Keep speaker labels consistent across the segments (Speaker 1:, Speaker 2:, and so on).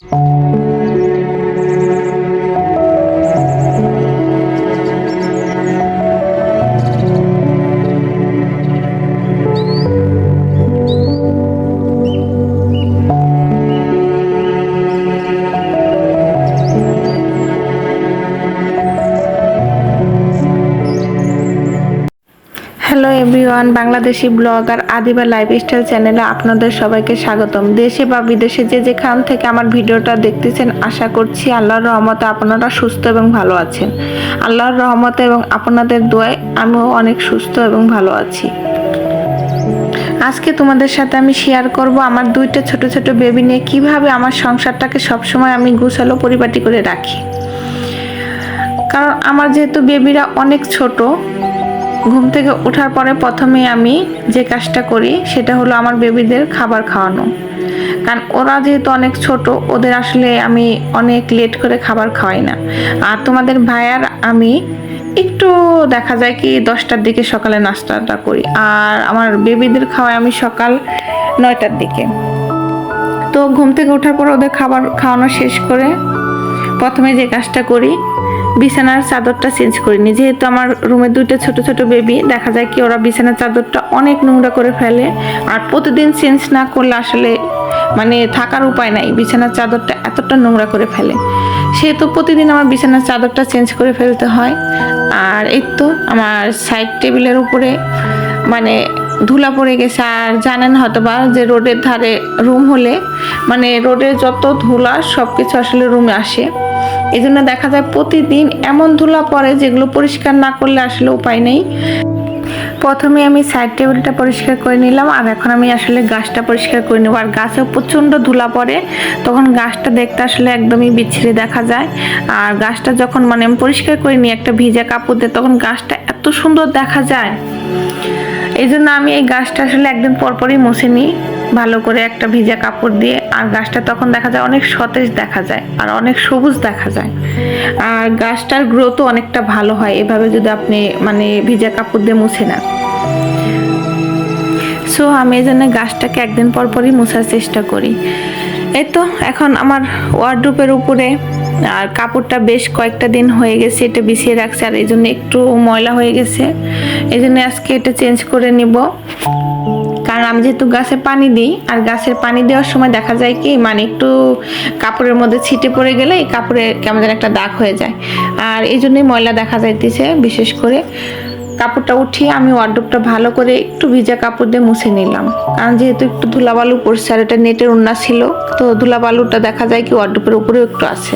Speaker 1: Thank you. Everyone, Bangladeshi blogger Adiba lifestyle চ্যানেলে আপনাদের সবাইকে স্বাগতম। দেশে বা বিদেশে যে যেখান থেকে আমার ভিডিওটা দেখতেছেন, আশা করছি আল্লাহর রহমতে আপনারা সুস্থ এবং ভালো আছেন। আল্লাহর রহমতে এবং আপনাদের দোয়ায় আমিও অনেক সুস্থ এবং ভালো আছি। আজকে তোমাদের সাথে আমি শেয়ার করব আমার দুইটা ছোট ছোট বেবি নিয়ে কীভাবে আমার সংসারটাকে সবসময় আমি গুছালো পরিপাটি করে রাখি। কারণ আমার যেহেতু বেবিরা অনেক ছোট ঘুম থেকে ওঠার পরে প্রথমে আমি যে কাজটা করি, সেটা হলো আমার বেবিদের খাবার খাওয়ানো। কারণ ওরা যেহেতু অনেক ছোট, ওদের আসলে আমি অনেক লেট করে খাবার খাওয়াই না। আর তোমাদের ভাইয়ার আমি একটু দেখা যায় কি দশটার দিকে সকালে নাস্তাটা করি, আর আমার বেবিদের খাওয়াই আমি সকাল নয়টার দিকে। তো ঘুম থেকে ওঠার পর ওদের খাবার খাওয়ানো শেষ করে প্রথমে যে কাজটা করি বিছানার চাদরটা চেঞ্জ করিনি। যেহেতু আমার রুমে দুইটা ছোট ছোট বেবি দেখা যায় কি ওরা বিছানার চাদরটা অনেক নোংরা করে ফেলে। আর প্রতিদিন চেঞ্জ না করলে আসলে মানে থাকার উপায় নাই। বিছানার চাদরটা এতটা নোংরা করে ফেলে। সেহেতু প্রতিদিন আমার বিছানার চাদরটা চেঞ্জ করে ফেলতে হয়। আর এই তো আমার সাইড টেবিলের উপরে মানে ধুলা পড়ে গেছে। আর জানেন হয়তো বা যে রোডের ধারে রুম হলে মানে রোডে যত ধুলা সব কিছু আসলে রুমে আসে। এই জন্য দেখা যায় প্রতিদিন এমন ধুলা পড়ে যেগুলো পরিষ্কার না করলে আসলে উপায় নেই। প্রথমে আমি সাইড টেবিলটা পরিষ্কার করে নিলাম আর এখন আমি আসলে গাছটা পরিষ্কার করে নেব। আর গাছেও প্রচণ্ড ধুলা পড়ে, তখন গাছটা দেখতে আসলে একদমই বিচ্ছিরি দেখা যায়। আর গাছটা যখন মানে আমি পরিষ্কার করে নিই একটা ভিজা কাপড় দিয়ে, তখন গাছটা এত সুন্দর দেখা যায়। এই জন্য আমি এই গাছটা আসলে একদিন পরপরই মুছে নিই, ভালো করে একটা ভিজা কাপড় দিয়ে। আর গাছটা তখন দেখা যায় অনেক সতেজ দেখা যায় আর অনেক সবুজ দেখা যায়। আর গাছটার গ্রোথও অনেকটা ভালো হয়, এভাবে যদি আপনি মানে ভিজা কাপড় দিয়ে মুছে নেন। সো আমি এই জন্য গাছটাকে একদিন পর পরই মোছার চেষ্টা করি। এই তো, এখন আমার ওয়ার্ড্রোপের উপরে আর কাপড়টা বেশ কয়েকটা দিন হয়ে গেছে, এটা বিছিয়ে রাখছে আর এই জন্য একটু ময়লা হয়ে গেছে। এই জন্য আজকে এটা চেঞ্জ করে নিব। কারণ আমি যেহেতু গাছে পানি দিই, আর গাছের পানি দেওয়ার সময় দেখা যায় কি মানে একটু কাপড়ের মধ্যে ছিটে পড়ে গেলে কাপড়ে কেমন যেন একটা দাগ হয়ে যায়। আর এই জন্যই ময়লা দেখা যাইতেছে, বিশেষ করে কাপড়টা উঠিয়ে আমি ওয়ার্ড্রোপটা ভালো করে একটু ভিজা কাপড় দিয়ে মুছে নিলাম। কারণ যেহেতু একটু ধুলাবালু পড়ছে আর এটা নেটের উন্না ছিল, তো ধুলাবালুটা দেখা যায় কি ওয়ার্ড্রোপের উপরেও একটু আছে।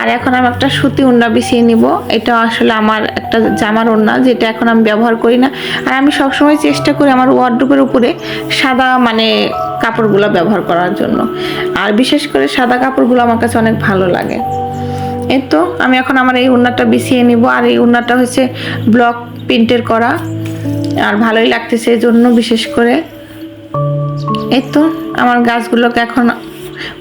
Speaker 1: আর এখন আমি একটা সুতি উন্না বিছিয়ে নিব। এটা আসলে আমার একটা জামার ওন্না যেটা এখন আমি ব্যবহার করি না। আর আমি সবসময় চেষ্টা করি আমার ওয়ার্ড্রোপের উপরে সাদা মানে কাপড়গুলো ব্যবহার করার জন্য। আর বিশেষ করে সাদা কাপড়গুলো আমার কাছে অনেক ভালো লাগে। এই তো, আমি এখন আমার এই উন্নাটা বিছিয়ে নিব। আর এই উন্নাটা হচ্ছে ব্লক প্রিন্টের করা। আর ভালোই লাগতেছে এই জন্য বিশেষ করে। এই তো, আমার গাছগুলোকে এখন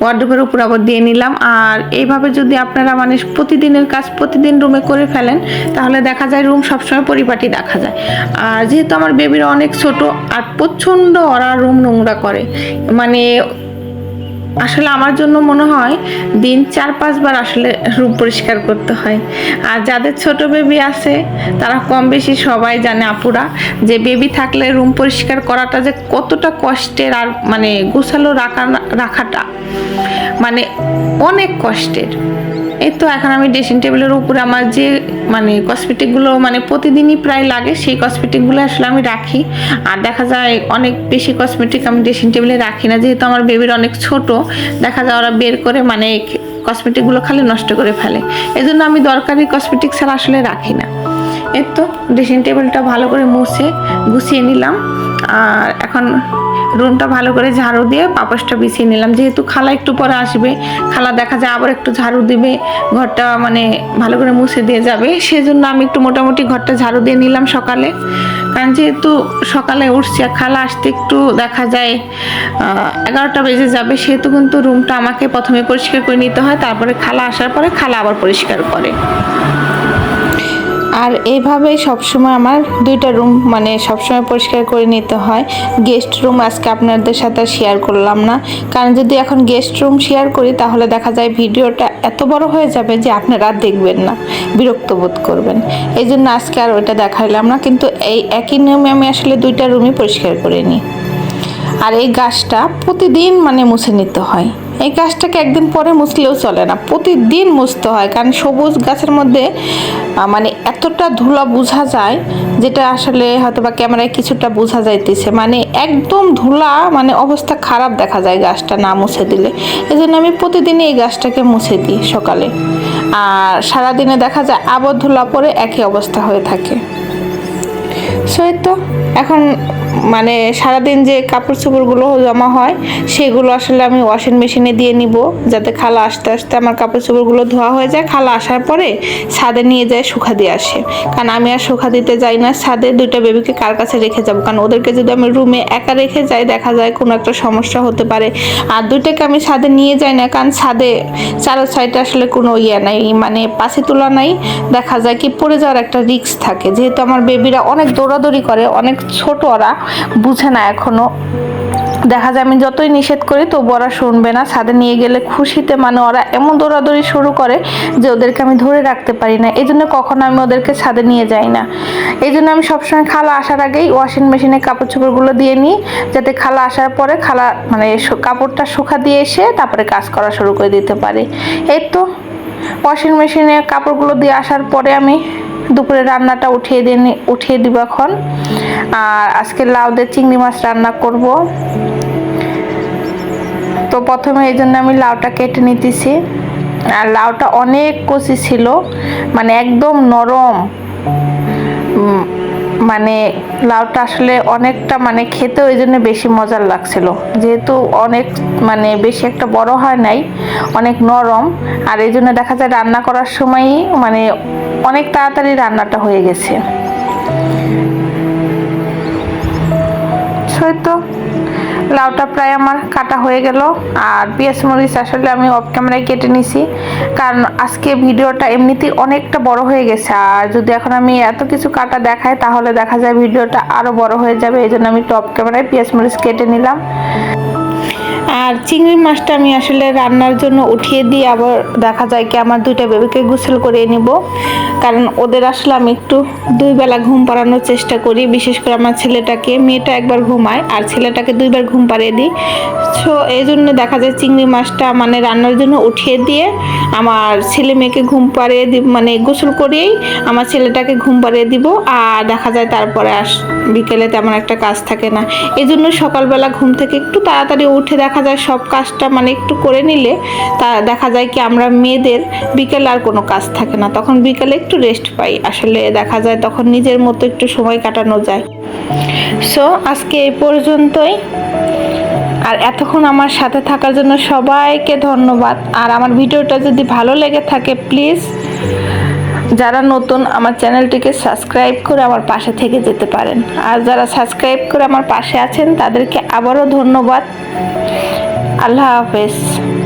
Speaker 1: ওয়ার্ড্রোপের উপর আবার দিয়ে নিলাম। আর এইভাবে যদি আপনারা মানে প্রতিদিনের কাজ প্রতিদিন রুমে করে ফেলেন, তাহলে দেখা যায় রুম সবসময় পরিপাটি দেখা যায়। আর যেহেতু আমার বেবিরা অনেক ছোট, আর প্রচণ্ড ওরা রুম নোংরা করে। মানে আসলে আমার জন্য মনে হয় দিন চার, পাঁচবার আসলে রূপ পরিষ্কার করতে হয়। আর যাদের ছোট বেবি আছে, তারা কম বেশি সবাই জানে আপুরা, যে বেবি থাকলে রুম পরিষ্কার করাটা যে কতটা কষ্টের আর মানে গোছালো রাখা, রাখাটা মানে অনেক কষ্টের। এই তো এখন আমি ড্রেসিং টেবিলের উপরে আমার যে মানে কসমেটিকগুলো মানে প্রতিদিনই প্রায় লাগে, সেই কসমেটিকগুলো আসলে আমি রাখি। আর দেখা যায় অনেক বেশি কসমেটিক আমি ড্রেসিং টেবিলে রাখি না, যেহেতু আমার বেবির অনেক ছোট। দেখা যায় ওরা বের করে মানে কসমেটিকগুলো খালি নষ্ট করে ফেলে। এই জন্য আমি দরকারি কসমেটিক ছাড়া আসলে রাখি না। এর তো ড্রেসিং টেবিলটা ভালো করে মুছে, গুছিয়ে নিলাম। আর এখন রুমটা ভালো করে ঝাড়ু দিয়ে পাপসটা বিছিয়ে নিলাম। যেহেতু খালা একটু পরে আসবে, খালা দেখা যায় আবার একটু ঝাড়ু দিবে, ঘরটা মানে ভালো করে মুছে দিয়ে যাবে। সেজন্য আমি একটু মোটামুটি ঘরটা ঝাড়ু দিয়ে নিলাম সকালে। কারণ যেহেতু সকালে উঠছে খালা আসতে একটু দেখা যায় এগারোটা বেজে যাবে, সেহেতু কিন্তু রুমটা আমাকে প্রথমে পরিষ্কার করে নিতে হয়। তারপরে খালা আসার পরে খালা আবার পরিষ্কার করে। আর এইভাবেই সবসময় আমার দুইটা রুম মানে সবসময় পরিষ্কার করে নিতে হয়। গেস্ট রুম আজকে আপনাদের সাথে শেয়ার করলাম না। কারণ যদি এখন গেস্ট রুম শেয়ার করি, তাহলে দেখা যায় ভিডিওটা এত বড় হয়ে যাবে যে আপনারা দেখবেন না, বিরক্ত বোধ করবেন। এই জন্য আজকে আর ওইটা দেখাইলাম না, কিন্তু এই একই নিয়মে আমি আসলে দুইটা রুমই পরিষ্কার করে নিই। আর এই গাছটা প্রতিদিন মানে মুছে নিতে হয়। এই গাছটাকে একদিন পরে মুছলেও চলে না। প্রতিদিন মুছতে হয়, কারণ সবুজ গাছের মধ্যে মানে এতটা ধুলা বোঝা যায়, যেটা আসলে হয়তো বা ক্যামেরায় কিছুটা বোঝা যাইতেছে। মানে একদম ধুলা মানে অবস্থা খারাপ দেখা যায় গাছটা না মুছে দিলে। এই জন্য আমি প্রতিদিনই এই গাছটাকে মুছে দিই সকালে। আর সারাদিনে দেখা যায় আবর ধুলা পরে একই অবস্থা হয়ে থাকে। সো তো, এখন মানে সারাদিন যে কাপড় চোপড়গুলো জমা হয়, সেগুলো আসলে আমি ওয়াশিং মেশিনে দিয়ে নিব, যাতে খালা আসতে আসতে আমার কাপড় চোপড়গুলো ধোয়া হয়ে যায়। খালা আসার পরে ছাদে নিয়ে যায় শুকা দিয়ে আসে। কারণ আমি আর শুকা দিতে যাই না, ছাদে দুইটা বেবিকে কার কাছে রেখে যাব? কারণ ওদেরকে যদি আমি রুমে একা রেখে যাই, দেখা যায় কোনো একটা সমস্যা হতে পারে। আর দুইটাকে আমি ছাদে নিয়ে যাই না, কারণ ছাদে চারো সাইডে আসলে কোনো ইয়ে নাই মানে পাশে তোলা নাই। দেখা যায় কি পড়ে যাওয়ার একটা রিস্ক থাকে। যেহেতু আমার বেবিরা অনেক দৌড়াদৌড়ি করে, অনেক ছোট ওরা বুঝে না এখনও। দেখা যায় আমি যতই নিষেধ করি তো ওরা শুনবে না। ছাদে নিয়ে গেলে খুশিতে মানে ওরা এমন দৌড়াদৌড়ি শুরু করে যে ওদেরকে আমি ধরে রাখতে পারি না। এই জন্য কখনো আমি ওদেরকে ছাদে নিয়ে যাই না। এই জন্য আমি সবসময় খালা আসার আগেই ওয়াশিং মেশিনে কাপড় চোপড়গুলো দিয়ে নিই, যাতে খালা আসার পরে খালা মানে কাপড়টা শুকা দিয়ে এসে তারপরে কাজ করা শুরু করে দিতে পারে। এই তো ওয়াশিং মেশিনে কাপড়গুলো দিয়ে আসার পরে আমি দুপুরে রান্নাটা উঠিয়ে দিন উঠিয়ে দিব এখন। আর আজকে লাউ দিয়ে চিংড়ি মাছ রান্না করব। তো প্রথমে এই জন্য আমি লাউটা কেটে নিতেছি। আর লাউটা অনেক কচি ছিল মানে একদম নরম। মানে লাউটা আসলে অনেকটা মানে খেতে ওই জন্য বেশি মজার লাগছিল। যেহেতু অনেক মানে বেশি একটা বড় হয় নাই, অনেক নরম, আর এই জন্য দেখা যায় রান্না করার সময়ই মানে অনেক তাড়াতাড়ি রান্নাটা হয়ে গেছে। হয়তো লাউটা প্রায় আমার কাটা হয়ে গেল। আর পেঁয়াজ মরিচ আসলে আমি অফ ক্যামেরায় কেটে নিছি। কারণ আজকে ভিডিওটা এমনিতেই অনেকটা বড় হয়ে গেছে। আর যদি এখন আমি এত কিছু কাটা দেখাই, তাহলে দেখা যায় ভিডিওটা আরও বড় হয়ে যাবে। এই জন্য আমি টপ ক্যামেরায় পেঁয়াজ মরিচ কেটে নিলাম। আর চিংড়ি মাছটা আমি আসলে রান্নার জন্য উঠিয়ে দিয়ে আবার দেখা যায় কি আমার দুইটা বেবিকে গোসল করে নিব। কারণ ওদের আসলে আমি একটু দুই বেলা ঘুম পাড়ানোর চেষ্টা করি, বিশেষ করে আমার ছেলেটাকে। মেয়েটা একবার ঘুমায় আর ছেলেটাকে দুইবার ঘুম পাড়িয়ে দিই। সো এই জন্য দেখা যায় চিংড়ি মাছটা মানে রান্নার জন্য উঠিয়ে দিয়ে আমার ছেলে মেয়েকে ঘুম পাড়িয়ে দিব মানে গোসল করিয়েই আমার ছেলেটাকে ঘুম পাড়িয়ে দিব। আর দেখা যায় তারপরে আস বিকেলে তেমন একটা কাজ থাকে না। এই জন্য সকালবেলা ঘুম থেকে একটু তাড়াতাড়ি উঠে দেখা যায় সব কাজটা মানে একটু করে নিলে তা দেখা যায় কি আমরা মেয়েদের বিকেলে আর কোনো কাজ থাকে না। তখন বিকেলে একটু রেস্ট পাই। আসলে দেখা যায় তখন নিজের মতো একটু সময় কাটানো যায়। সো আজকে এই পর্যন্তই। আর এতক্ষণ আমার সাথে থাকার জন্য সবাইকে ধন্যবাদ। আর আমার ভিডিওটা যদি ভালো লেগে থাকে প্লিজ যারা নতুন আমার চ্যানেলটিকে সাবস্ক্রাইব করে আমার পাশে থেকে যেতে পারেন। আর যারা সাবস্ক্রাইব করে আমার পাশে আছেন, তাদেরকে আবারও ধন্যবাদ। আল্লাহ হাফেজ।